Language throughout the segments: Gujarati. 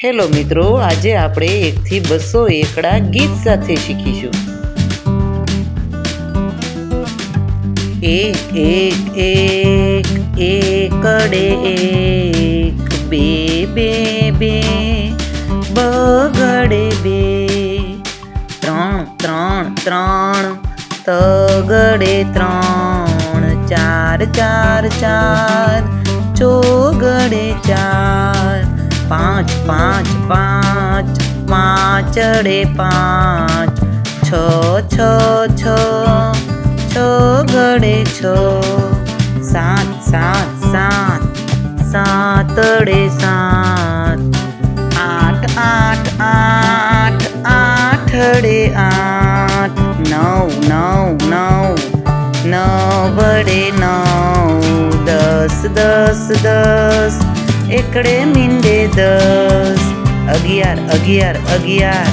હેલો મિત્રો, આજે આપણે એકથી બસો એકડા ગીત સાથે શીખીશું. એક એક એક, એકડે એક, બે બે બે, બગડે બે, ત્રણ ત્રણ ત્રણ, તગડે ત્રણ, ચાર ચાર ચાર, ચોગડે ચાર પાંચ પાંચ પાંચ પાંચડે પાંચ. છ છ છ છ ગડે છ. સાત સાત સાત સાતડે સાત. આઠ આઠ આઠ આઠડે આઠ. નવ નવ નવ નવડે નવ. દસ દસ દસ એકડે મીંડે દસ. અગિયાર અગિયાર અગિયાર.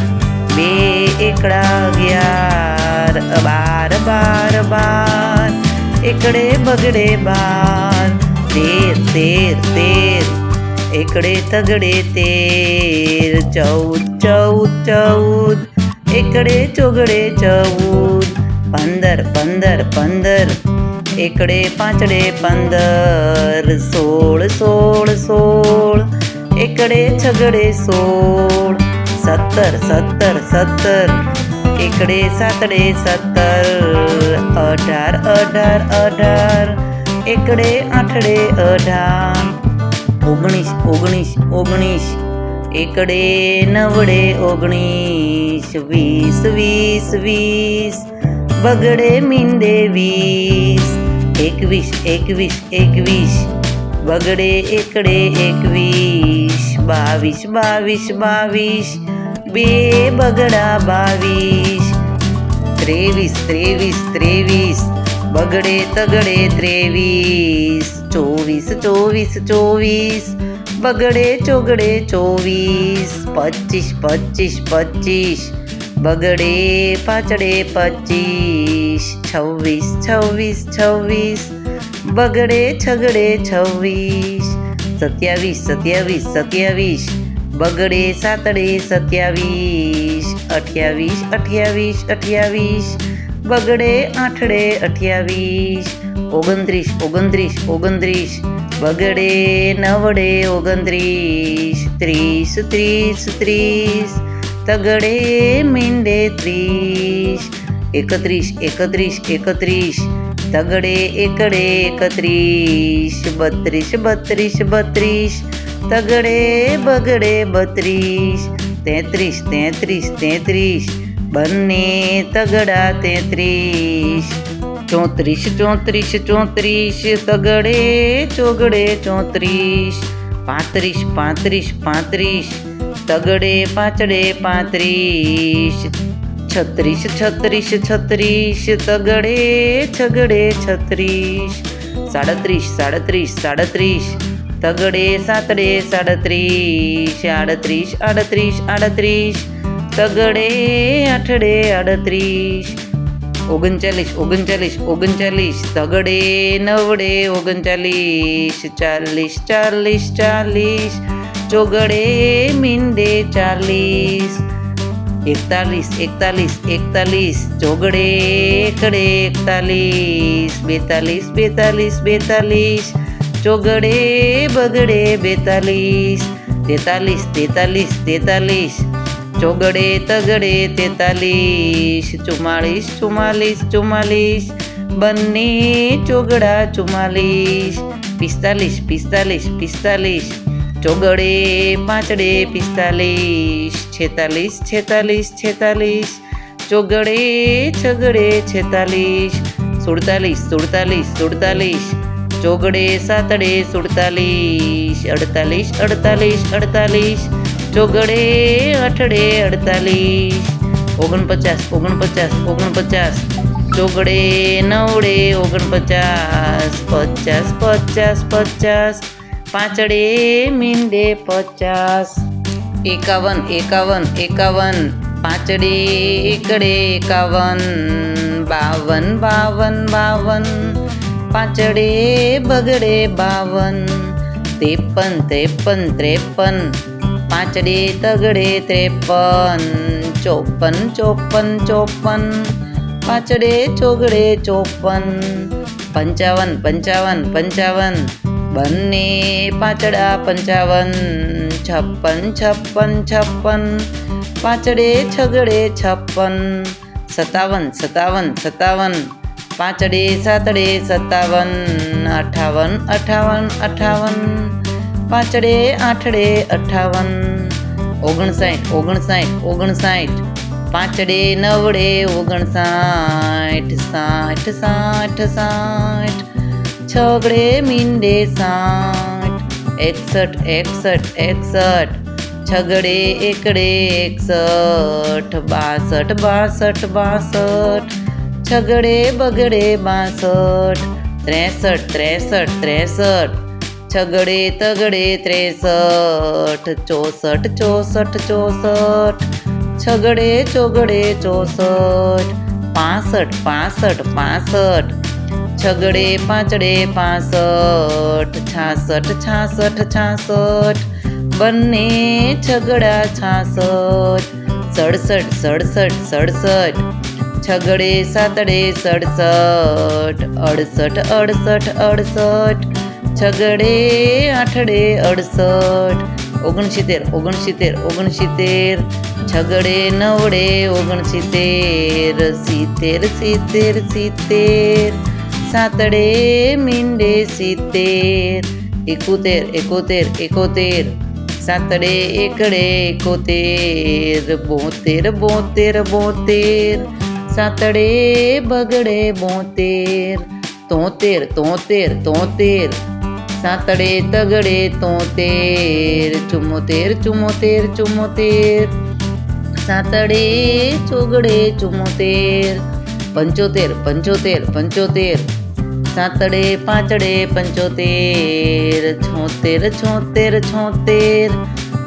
બે એકડા અગિયાર. બાર બાર બાર. એકડે બગડે બાર. તેર તેર તેર. એકડે તગડે તેર. ચૌદ ચૌદ ચૌદ. એકડે ચોગડે ચૌદ. પંદર પંદર પંદર. એકડે પાંચડે પંદર, સોળ સોળ સોળ. એકડે છગડે સોળ, સત્તર સત્તર સત્તર. એકડે સાતડે સત્તર, અઢાર અઢાર અઢાર. એકડે આઠડે અઢાર. ઓગણીસ ઓગણીસ ઓગણીસ. એકડે નવડે ઓગણીસ, વીસ વીસ વીસ. બગડે મીંડે વીસ. એકવીસ એકવીસ એકવીસ. બગડે એકડે એકવીસ. બાવીસ બાવીસ બાવીસ. બે બગડા બાવીસ. ત્રેવીસ ત્રેવીસ ત્રેવીસ. બગડે, તગડે ત્રેવીસ. ચોવીસ ચોવીસ ચોવીસ. બગડે, ચોગડે ચોવીસ. પચીસ પચીસ પચીસ. બગડે પાછળે પચીસ. છવ્વીસ છવ્વીસ છવ્વીસ બગડે છગડે છવ્વીસ સત્યાવીસ સત્યાવીસ સત્યાવીસ બગડે સાતડે સત્યાવીસ અઠ્યાવીસ અઠ્યાવીસ અઠ્યાવીસ બગડે આઠડે અઠ્યાવીસ ઓગણત્રીસ ઓગણત્રીસ ઓગણત્રીસ બગડે નવડે ઓગણત્રીસ ત્રીસ ત્રીસ ત્રીસ તગડે મીંડે ત્રીસ એકત્રીસ એકત્રીસ એકત્રીસ. તગડે, એકડે, એકત્રીસ. બત્રીસ બત્રીસ બત્રીસ. તગડે, બગડે, બત્રીસ. તેત્રીસ તેત્રીસ તેત્રીસ. બંને તગડા, તેત્રીસ. ચોત્રીસ ચોત્રીસ ચોત્રીસ. તગડે, ચોગડે, ચોત્રીસ. પાંત્રીસ પાંત્રીસ પાંત્રીસ. તગડે, પાંચડે, પાંત્રીસ. છત્રીસ છત્રીસ છત્રીસ, તગડે, છગડે, છત્રીસ. સાડત્રીસ સાડત્રીસ સાડત્રીસ. તગડે, સાતડે, સાડત્રીસ. આડત્રીસ આડત્રીસ આડત્રીસ. તગડે, આઠડે, આડત્રીસ. ઓગણચાલીસ ઓગણચાલીસ ઓગણચાલીસ. તગડે, નવડે, ઓગણચાલીસ. ચાલીસ ચાલીસ ચાલીસ. ચોગડે, મીંડે, ચાલીસ. એકતાલીસ એકતાલીસ એકતાલીસ, ચોગડે, એકડે, એકતાલીસ, બેતાલીસ બેતાલીસ બેતાલીસ, ચોગડે, બગડે, બેતાલીસ, તેતાલીસ તેતાલીસ તેતાલીસ, ચોગડે, તગડે, તેતાલીસ, ચુમ્માળીસ ચુમ્માલીસ ચુમ્માલીસ બંને ચોગડા ચુમ્માલીસ પિસ્તાલીસ પિસ્તાલીસ પિસ્તાલીસ ચોગડે પાંચડે પિસ્તાલીસ, છેતાલીસ છેતાલીસ છેતાલીસ. ચોગડે, છગડે, છેતાલીસ. સુડતાલીસ સુડતાલીસ સુડતાલીસ. ચોગડે, સાતડે, સુડતાલીસ. અડતાલીસ અડતાલીસ અડતાલીસ. ચોગડે અઠડે અડતાલીસ. ઓગણપચાસ ઓગણપચાસ ઓગણપચાસ. ચોગડે, નવડે, ઓગણપચાસ. પચાસ પચાસ પચાસ. પાંચડે મીંડે પચાસ એકાવન એકાવન એકાવન પાંચડે એકડે એકાવન બાવન બાવન બાવન પાંચડે બગડે બાવન ત્રેપન ત્રેપન ત્રેપન પાંચડે તગડે ત્રેપન ચોપન ચોપન ચોપન પાંચડે ચોગડે ચોપન પંચાવન પંચાવન પંચાવન બંને પાંચડા પંચાવન, છપ્પન છપ્પન છપ્પન પાંચડે છગડે છપ્પન, સત્તાવન સત્તાવન સત્તાવન પાંચડે સાતડે સત્તાવન, અઠાવન અઠાવન અઠાવન પાંચડે આઠડે અઠાવન, ઓગણસાઠ ઓગણસાઠ ઓગણસાઠ પાંચડે નવડે ઓગણસાઠ, સાઠ સાઠ સાઠ છગડે મીંડે સાઠ એકસઠ એકસઠ એકસઠ છગડે એકડે એકસઠ બાસઠ બાસઠ બાસઠ છગડે બગડે બાસઠ ત્રેસઠ ત્રેસઠ ત્રેસઠ છગડે તગડે ત્રેસઠ ચોસઠ ચોસઠ ચોસઠ છગડે ચોગડે ચોસઠ પાસઠ પાસઠ પાસઠ છગડે પાંચડે પાસઠ, છાસઠ છાસઠ છાસઠ. બંને છગડા છાસઠ. સડસઠ સડસઠ સડસઠ. છગડે સાતડે સડસઠ. અડસઠ અડસઠ અડસઠ. છગડે આઠડે અડસઠ. ઓગણસિત્તેર ઓગણસિત્તેર ઓગણસિત્તેર. છગડે નવડે ઓગણસિત્તેર. સિત્તેર સિત્તેર સિત્તેર. સાતડે મીંડે સિત્તેર એકોતેર એકોતેર એકોતેર સાતડે એકડે એકોતેર બોતેર બોતેર બોતેર સાતડે બગડે બોતેર તોતેર તોતેર તોતેર સાતડે તગડે તોતેર ચુમ્મોતેર ચુમ્મોતેર ચુમ્મોતેર સાતડે ચોગડે ચુમ્મોતેર પંચોતેર પંચોતેર પંચોતેર સાતડે પાંચડે પંચોતેર છોતેર છોતેર છોતેર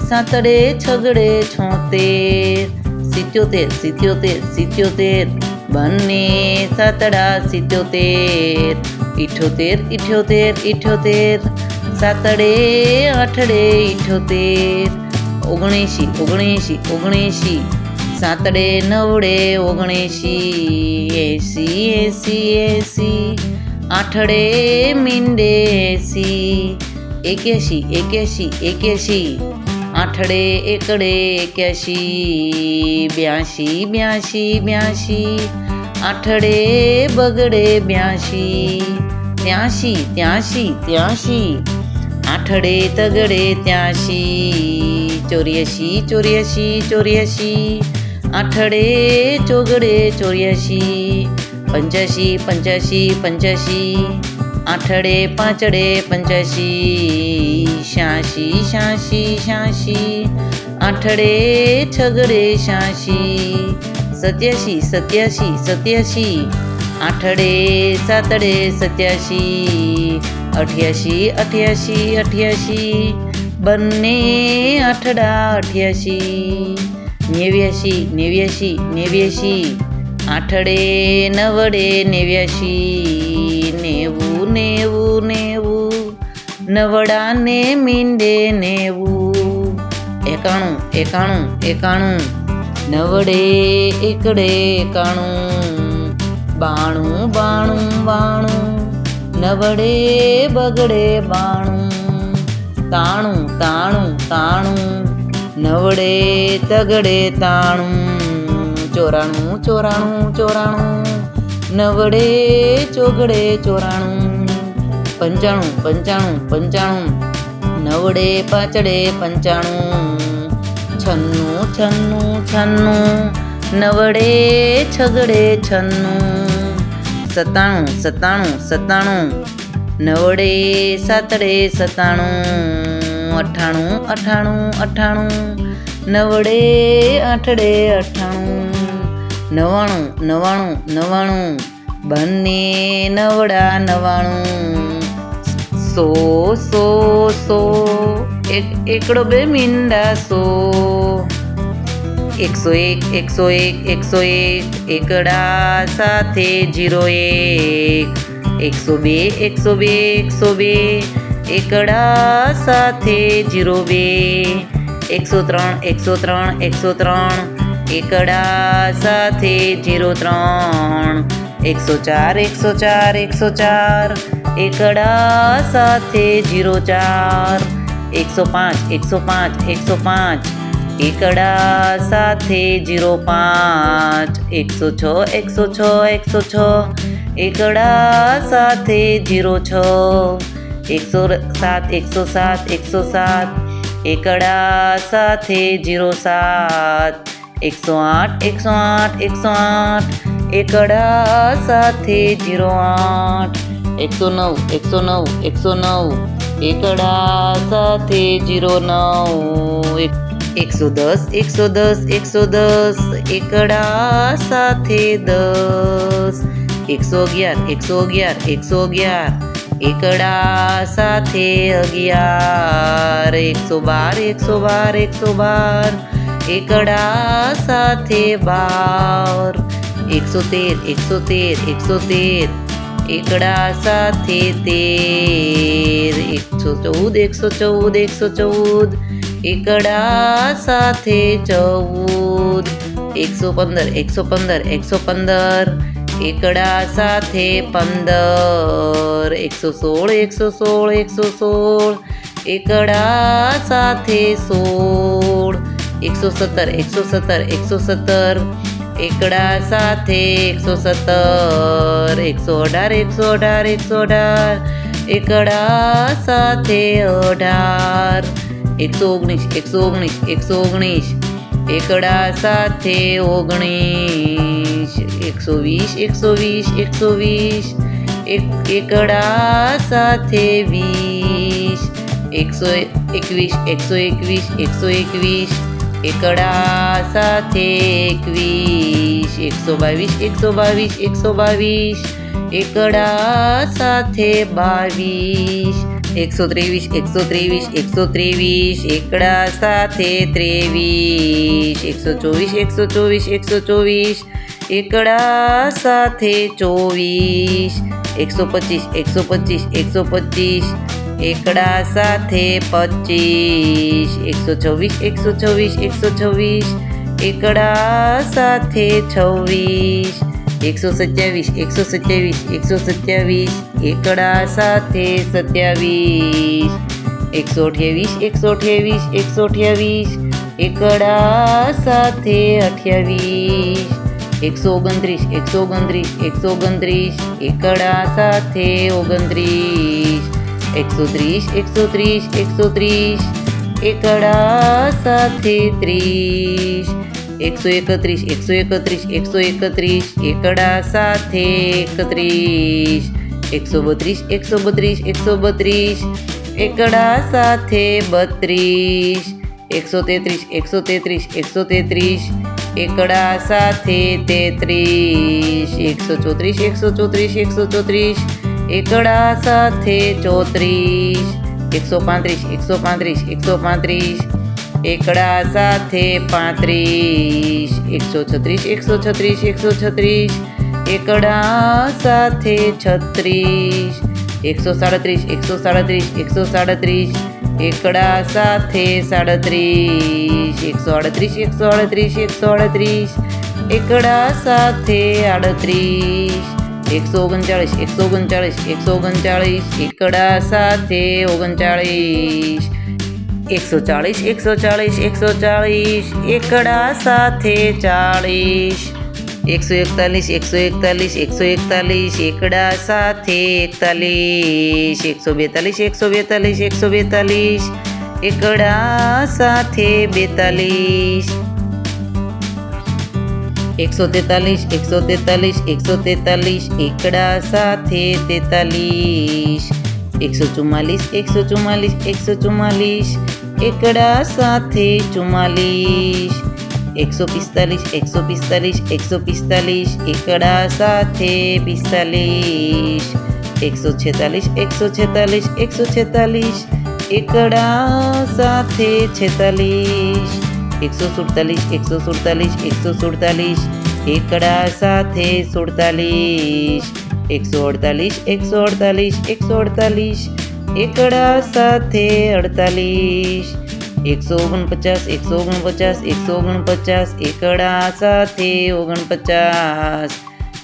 સાતડે છગડે છોતેર સિત્યોતેર સિત્યોતેર સિત્યોતેર બંને સાતડા સિત્યોતેર ઇઠ્યોતેર ઇઠ્યોતેર ઇઠ્યોતેર સાતડે આઠડે ઇઠ્યોતેર ઓગણએંશી ઓગણએંશી ઓગણએંશી સાતડે નવડે ઓગણએંશી એંસી એંસી એંસી આઠડે મીંડે એંસી એક્યાસી એક્યાસી એક્યાસી આઠડે એકડે એક્યાસી બ્યાસી બ્યાસી બ્યાસી આઠડે બગડે બ્યાસી ત્યાસી ત્યાસી ત્યાસી આઠડે તગડે ત્યાસી ચોર્યાસી ચોર્યાસી ચોર્યાસી આઠડે ચોગડે ચોર્યાસી પંચ્યાસી પંચ્યાસી પંચ્યાસી આઠડે પાંચડે પંચ્યાસી છ્યાસી છ્યાસી છ્યાસી આઠડે છગડે છ્યાસી સત્યાસી સત્યાસી સત્યાસી આઠડે સાતડે સત્યાસી અઠ્યાસી અઠ્યાસી અઠ્યાસી બંને આઠડા અઠ્યાસી નેવ્યાસી નેવ્યાસી નેવ્યાસી આઠડે નવડે નેવ્યાશી, નેવું નેવું નેવું નવડા ને મીંડે નેવું, એકાણું એકાણું એકાણું, નવડે એકડે એકાણું, બાણું બાણું બાણું, નવડે બગડે બાણું, તાણું તાણું તાણું, નવડે તગડે તાણું ચોરાણું ચોરાણું ચોરાણું. નવડે ચોગડે ચોરાણું. પંચાણું પંચાણું પંચાણું. નવડે પાછડે પંચાણું. છન્નું છન્નું છન્નું. નવડે છગડે છન્નું. સત્તાણું સત્તાણું સત્તાણું. નવડે સાતડે સત્તાણું. અઠાણું અઠાણું અઠાણું. નવડે આઠડે અઠ્ઠાણું નવાણું નવાણું નવાણું. બંને નવડા નવાણું. સો સો સો. એક, એકડો બે મીંડા સો. એકસો એક એકસો એક એકસો એક. એકડા સાથે જીરો એક. એકસો બે એકસો બે એકસો બે. એકડા સાથે જીરો બે. એકસો ત્રણ એકસો ત્રણ એકસો ત્રણ. એકડા સાથે જીરો ત્રણ. એકસો ચાર એકસો ચાર એકસો ચાર. એકડા સાથે જીરો ચાર. એકસો પાંચ એકસો પાંચ એકસો પાંચ. એકડા સાથે જીરો પાંચ. એકસો છ એકસો છ એકસો છ. એકડા સાથે જીરો છ. એકસો સાત એકસો સાત એકસો સાત. એકડા સાથે જીરો સાત. એકસો આઠ એકસો આઠ એકસો આઠ. એકડા સાથે જીરો આઠ. એકસો નવ એકસો નવ એકસો નવ. એકડા સાથે જીરો નવ. એક- એકસો દસ એકસો દસ એકસો દસ. એકડા સાથે દસ. એકસો અગિયાર એકસો અગિયાર એકસો અગિયાર. એકડા સાથે અગિયાર. એકસો બાર એકસો બાર એકસો બાર. એકડા સાથે બાર એકસો તેર એકસો તેર એકસો તેર એકડા સાથે તેર એકસો ચૌદ એકસો ચૌદ એકસો ચૌદ એકડા સાથે ચૌદ એકસો પંદર એકસો પંદર એકસો પંદર એકડા સાથે પંદર એકસો સોળ એકસો સોળ એકસો સોળ એકડા સાથે સોળ એકસો સત્તર એકસો સત્તર એકસો સત્તર. એકડા સાથે એકસો સત્તર, એકસો અઢાર એકસો અઢાર એકસો અઢાર. એકડા સાથે અઢાર. એકસો ઓગણીસ એકસો ઓગણીસ એકસો ઓગણીસ. એકડા સાથે ઓગણીસ. એકસો વીસ એકસો વીસ એકસો વીસ. એક, એકડા સાથે વીસ. એકસો એકવીસ એકસો એકવીસ એકસો એકવીસ. એકડા સાથે એકવીસ, એકસો બાવીસ એકસો બાવીસ એકસો બાવીસ, એકડા સાથે બાવીસ, એકસો ત્રેવીસ એકસો ત્રેવીસ એકસો ત્રેવીસ, એકડા સાથે ત્રેવીસ, એકસો ચોવીસ એકસો ચોવીસ એકસો ચોવીસ, એકડા સાથે ચોવીસ, એકસો પચીસ એકસો પચીસ એકસો પચીસ એકડા સાથે પચીસ, એકસો છવ્વીસ એકસો છવ્વીસ એકસો છવ્વીસ, એકડા સાથે છવ્વીસ, એકસો સત્યાવીસ એકસો સત્યાવીસ એકસો સત્યાવીસ, એકડા સાથે સત્યાવીસ, એકસો અઠ્યાવીસ એકસો અઠ્યાવીસ એકસો અઠ્યાવીસ, એકડા સાથે અઠ્યાવીસ, એકસો ઓગણત્રીસ એકસો ઓગણત્રીસ એકસો ઓગણત્રીસ, એકડા સાથે ઓગણત્રીસ. એકસો ત્રીસ એકસો ત્રીસ એકસો ત્રીસ. એકડા સાથે ત્રીસ. એકસો એકત્રીસ એકસો એકત્રીસ એકસો એકત્રીસ. એકડા સાથે એકત્રીસ. એકસો બત્રીસ એકસો બત્રીસ એકસો બત્રીસ. એકડા સાથે બત્રીસ. એકસો તેત્રીસ એકસો તેત્રીસ એકસો તેત્રીસ. એકડા સાથે તેત્રીસ. એકસો ચોત્રીસ એકસો ચોત્રીસ એકસો ચોત્રીસ. એકડા સાથે ચોત્રીસ, એકસો પાંત્રીસ એકસો પાંત્રીસ એકસો પાંત્રીસ એકડા સાથે પાંત્રીસ, એકસો છત્રીસ એકસો છત્રીસ એકસો છત્રીસ એકડા સાથે છત્રીસ, એકસો સાડત્રીસ એકસો સાડત્રીસ એકસો સાડત્રીસ એકડા સાથે સાડત્રીસ, એકસો આડત્રીસ એકસો આડત્રીસ એકસો આડત્રીસ એકડા સાથે આડત્રીસ. એકસો ઓગણચાળીસ એકસો ઓગણચાળીસ એકસો ઓગણચાળીસ, એકડા સાથે ઓગણચાળીસ. એકસો ચાળીસ એકસો ચાળીસ એકસો ચાળીસ, એકડા સાથે ચાળીસ. એકસો એકતાલીસ એકસો એકતાલીસ એકસો એકતાલીસ, એકડા સાથે એકતાલીસ. એકસો બેતાલીસ એકસો બેતાલીસ એકસો બેતાલીસ. એકડા સાથે બેતાલીસ. એકસો તેતાલીસ એકસો તેતાલીસ એકસો તેતાલીસ, એકડા સાથે તેતાલીસ. એકસો ચુમ્માલીસ એકસો ચુમ્માલીસ એકસો ચુમ્માલીસ, એકડા સાથે ચુમ્માલીસ. એકસો પિસ્તાલીસ એકસો પિસ્તાલીસ એકસો પિસ્તાલીસ, એકડા સાથે પિસ્તાલીસ. એકસો છેતાલીસ એકસો છેતાલીસ એકસો છેતાલીસ, એકડા સાથે છેતાલીસ. એકસો સુડતાલીસ એકસો સુડતાલીસ એકસો સુડતાલીસ. એકડા સાથે સુડતાલીસ. એકસો અડતાલીસ એકસો અડતાલીસ એકસો અડતાલીસ. એકડા સાથે અડતાલીસ. એકસો ઓગણપચાસ એકસો ઓગણપચાસ એકસો ઓગણપચાસ. એકડા સાથે ઓગણપચાસ.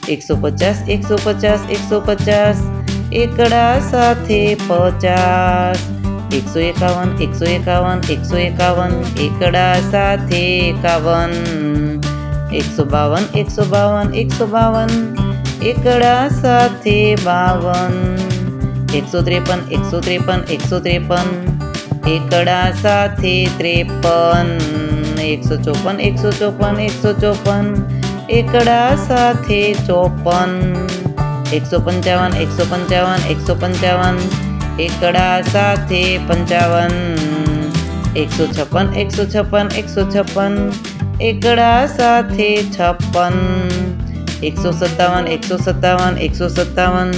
એકસો પચાસ એકસો પચાસ એકસો પચાસ. એકડા સાથે પચાસ. એકસો એકાવન એકસો એકાવન એકસો એકાવન, એકડા સાથે એકાવન. એકસો બાવન એકસો બાવન એકસો બાવન, એકડા સાથે બાવન. એકસો ત્રેપન એકસો ત્રેપન એકસો ત્રેપન, એકડા સાથે ત્રેપન. એકસો ચોપન એકસો ચોપન એકસો ચોપન, એકડા સાથે ચોપન. એકસો પંચાવન એકસો પંચાવન એકસો પંચાવન એકડા સાથે પંચાવન, એકસો છપ્પન એકસો છપ્પન એકસો છપ્પન, એકડા સાથે છપ્પન, એકસો સત્તાવન એકસો સત્તાવન એકસો સત્તાવન,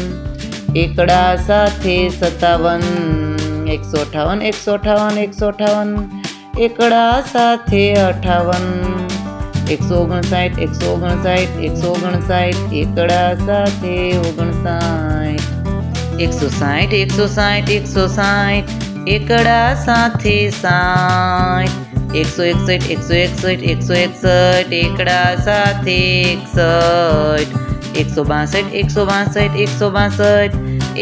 એકડા સાથે સત્તાવન, એકસો અઠાવન એકસો અઠાવન એકસો અઠાવન, એકડા સાથે અઠાવન, એકસો ઓગણસાઠ એકસો ઓગણસાઠ એકસો ઓગણસાઠ, એકડા સાથે ઓગણસાઠ. એકસો સાઠ એકસો સાઠ એકસો સાઠ એકડા સાથે સાઠ એકસો એકસઠ એકસો એકસઠ એકસો એકસઠ, એકડા સાથે એકસઠ. એકસો બાસઠ એકસો બાસઠ એકસો બાસઠ,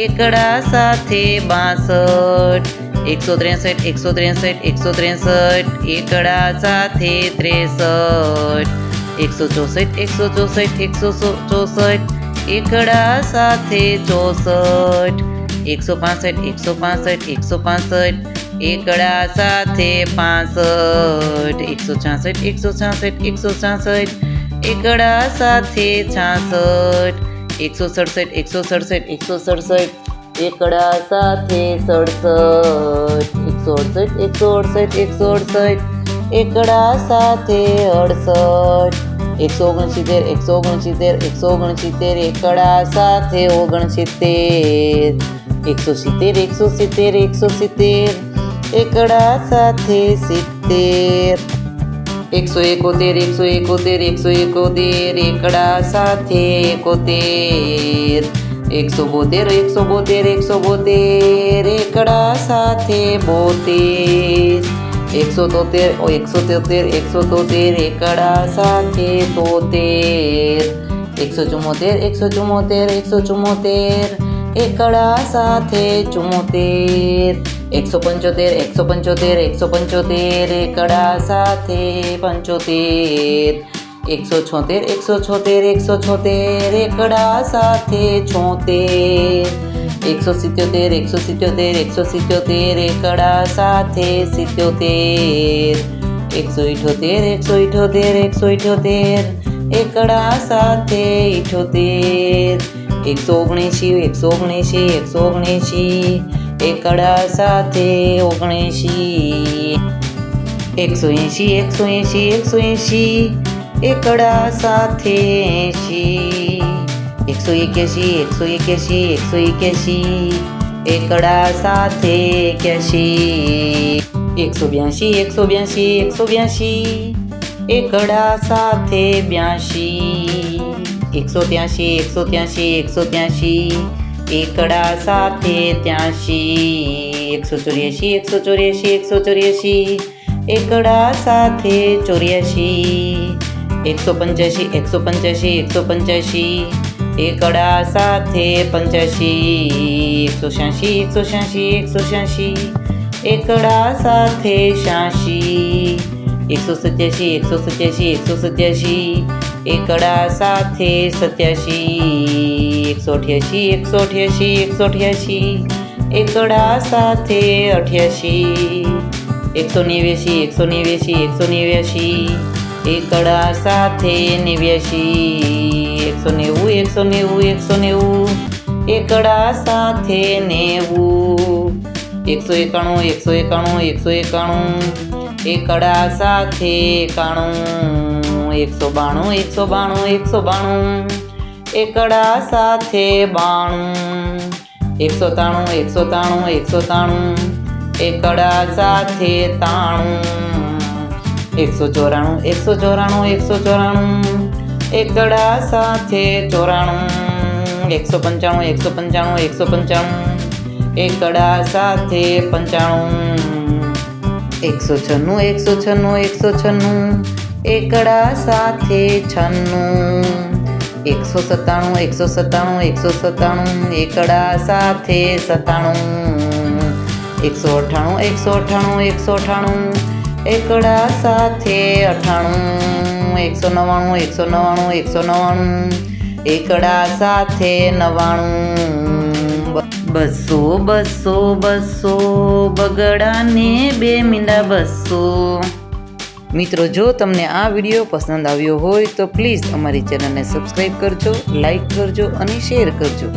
એકડા સાથે બાસઠ. એકસો ત્રેસઠ એકસો ત્રેસઠ એકસો ત્રેસઠ, એકડા સાથે ત્રેસઠ. એકસો ચોસઠ એકસો ચોસઠ એકસો ચોસઠ એકડા સાથે ચોસઠ એકસો પાસઠ એકસો પાસઠ એકસો પાસઠ એકડા સાથે પાસઠ એકસો છાસઠ એકસો છાસઠ એકસો છાસઠ એકડા સાથે છાસઠ એકસો સડસઠ એકસો સડસઠ એકસો સડસઠ એકડા સાથે સડસઠ એકસો અડસઠ એકસો અડસઠ એકસો અડસઠ એકડા સાથે અડસઠ એકસો ઓગણસિત્તેર એકસો ઓગણસિત્તેર એકસો ઓગણસિત્તેર એકડા સાથે ઓગણસિત્તેર એકસો સિત્તેર એકસો સિત્તેર એકસો સિત્તેર એકડા સાથે સિત્તેર એકસો એકોતેર એકસો એકોતેર એકસો એકોતેર એકડા સાથે એકોતેર એકસો બોતેર એકસો બોતેર એકસો બોતેર એકડા સાથે બોતેર એકસો તોતેર એકસો તોતેર એકસો તોતેર, એકડા સાથે તોતેર. એકસો ચુમ્મોતેર એકસો ચુમ્મોતેર એકસો ચુમ્મોતેર એકડા સાથે ચુમ્મોતેર એકસો પંચોતેર એકસો પંચોતેર એકસો પંચોતેર, એકડા સાથે પંચોતેર. એકસો છોતેર એકસો છોતેર એકસો છોતેર, એકડા સાથે છોતેર. એકસો સિત્યોતેર એકસો સિત્યોતેર એકસો સિત્યોતેર એકડા સાથે સિત્યોતેર. એકસો ઇઠોતેર એકસો ઇઠોતેર એકસો ઇઠોતેર એકડા સાથે ઇઠોતેર. એકસો ઓગણએંશી એકસો ઓગણએંશી એકસો ઓગણએંશી એકડા સાથે ઓગણએંશી. એકસો એંશી એકસો એંશી એકસો એંશી એકડા સાથે એંશી. એકસો એક્યાસી એકસો એક્યાસી એકસો એક્યાસી એકડા સાથે એક્યાસી એકસો બ્યાસી એકસો બ્યાસી એકસો બ્યાસી એકડા સાથે બ્યાસી એકસો ત્યાસી એકસો ત્યાસી એકસો ત્યાસી એકડા સાથે ત્યાસી એકસો ચોર્યાસી એકસો ચોર્યાસી એકસો ચોર્યાસી એકડા સાથે ચોર્યાસી એકસો પંચ્યાસી એકસો પંચ્યાસી એકસો પંચ્યાસી એકડા સાથે પંચ્યાસી એકસો શ્યાસી એકસો શ્યાસી એકસો છ્યાસી એકડા સાથે શ્યાસી એકસો સત્યાસી એકસો સત્યાસી એકસો સત્યાસી એકડા સાથે સત્યાસી એકસો અઠ્યાસી એકસો અઠ્યાસી એકસો અઠ્યાસી એકડા સાથે અઠ્યાસી એકસો નેવ્યાસી એકસો નેવ્યાસી એકસો નેવ્યાસી એકડા સાથે નેવ્યાસી એકસો નેવું એકસો નેવું એકસો નેવું, એકડા સાથે નેવું. એકસો એકાણું એકસો એકાણું એકસો એકાણું, એકડા સાથે એકાણું. એકસો બાણું એકસો બાણું એકસો બાણું. એકડા સાથે બાણું. એકસો તાણું એકસો તાણું એકસો તાણું. એકડા સાથે તાણું. એકસો ચોરાણું એકસો ચોરાણું એકસો ચોરાણું. એકડા સાથે ચોરાણું એકસો પંચાણું એકસો પંચાણું એકસો પંચાણું. એકડા સાથે પંચાણું. એકસો છન્નું એકસો છન્નું એકસો છન્નું. એકડા સાથે છન્નું. એકસો સત્તાણું એકસો સત્તાણું એકસો સત્તાણું. એકડા સાથે સત્તાણું. એકસો અઠ્ઠાણું એકસો અઠ્ઠાણું એકસો અઠ્ઠાણું. એકડા સાથે અઠ્ઠાણું. એકસો નવ્વાણું એકસો નવ્વાણું એકસો નવ્વાણું. એકડા સાથે નવ્વાણું. બસો બસો બસો. બગડાને બે મીંડા બસો. મિત્રો, જો તમને આ વીડિયો પસંદ આવ્યો હોય તો પ્લીઝ અમારી ચેનલને સબસ્ક્રાઈબ કરજો લાઈક કરજો અને શેર કરજો.